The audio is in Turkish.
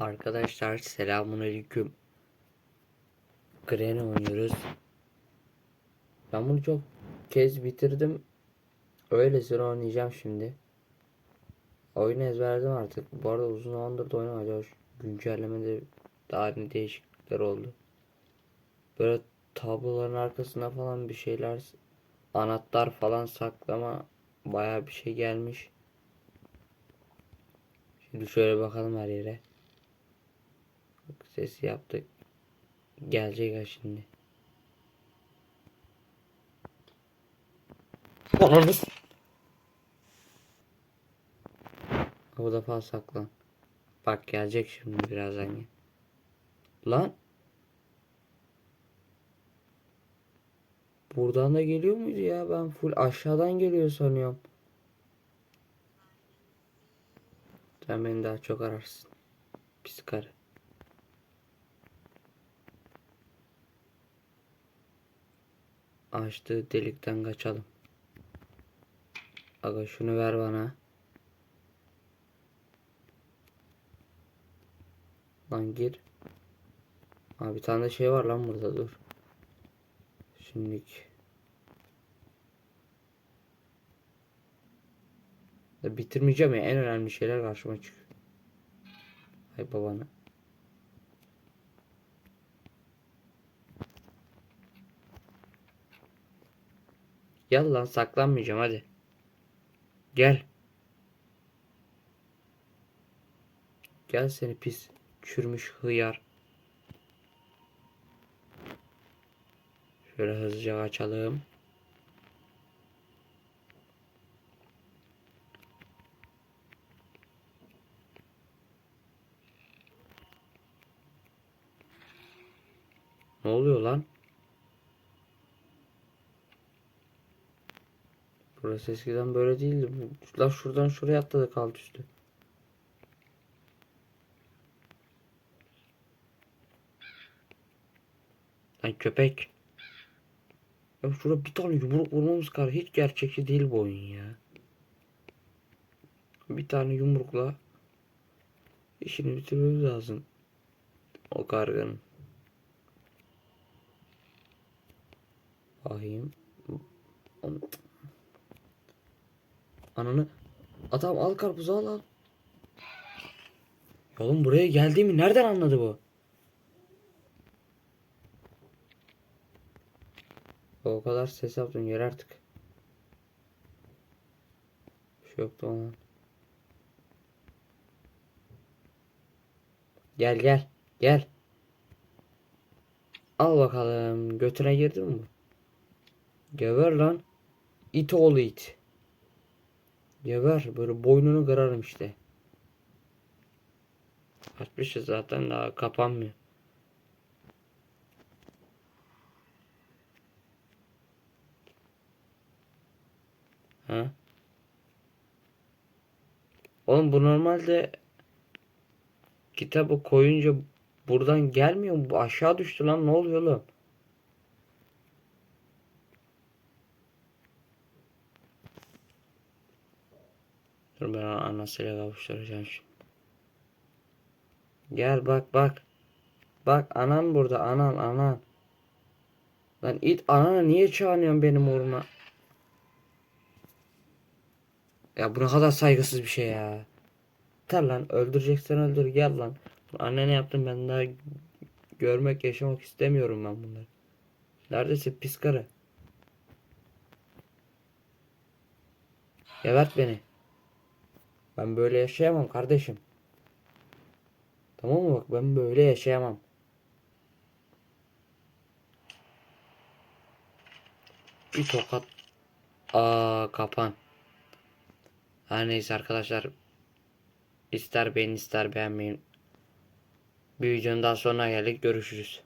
Arkadaşlar selamünaleyküm. Granny oynuyoruz. Ben bunu çok kez bitirdim. Öylesine oynayacağım şimdi. Oyunu ezberledim artık. Bu arada uzun zamandır da oynamadım. Güncellemede daha ne değişiklikler oldu. Böyle tabloların arkasına falan bir şeyler anahtar falan saklama baya bir şey gelmiş. Şimdi şöyle bakalım her yere. Sesi yaptık. Gelecek ha şimdi. Ananı Bu defa saklan. Bak gelecek şimdi birazdan. Lan. Buradan da geliyor muydu ya? Ben full aşağıdan geliyor sanıyorum. Sen beni daha çok ararsın. Pis karı. Açtığı delikten kaçalım. Aga şunu ver bana. Lan gir. Ha bir tane de şey var lan burada dur. Şimdilik. Bitirmeyeceğim ya en önemli şeyler karşıma çıkıyor. Hay babana. Gel lan saklanmayacağım hadi. Gel. Gel seni pis çürümüş hıyar. Şöyle hızlıca açalım. Ne oluyor lan? Burası eskiden böyle değildi. Lan şuradan şuraya atladık alt üstü. Lan köpek. Ya şurada bir tane yumruk vurmamız kar. Hiç gerçekçi değil bu oyun ya. Bir tane yumrukla işini bitirmemiz lazım. O karganın. Bakayım. An- Ananı. Adam al karpuzu al al. Oğlum buraya geldiğimi nereden anladı bu? O kadar ses yaptın yer artık. Bir şey yoktu ona. Gel gel. Gel. Al bakalım. Götüne girdin mi? Geber lan. İt oğlu it. Geber. Böyle boynunu kırarım işte. Açmışız zaten daha kapanmıyor. Ha? Oğlum bu normalde kitabı koyunca buradan gelmiyor mu? Bu aşağı düştü lan ne oluyor oğlum? Dur ben anasıyla kavuşturacağım şimdi. Gel bak bak. Bak anan burada anan anan. Lan it anana niye çağırıyorsun benim uğruna? Ya bu ne kadar saygısız bir şey ya. Yeter lan öldüreceksen öldür gel lan. Annene yaptım ben daha görmek yaşamak istemiyorum ben bunları. Neredesin pis karı? Gebert beni. Ben böyle yaşayamam kardeşim. Tamam mı bak ben böyle yaşayamam. Bir tokat. Aa kapan. Her neyse arkadaşlar. İster beğenin ister beğenmeyin. Bir videonun daha sonuna geldik. Görüşürüz.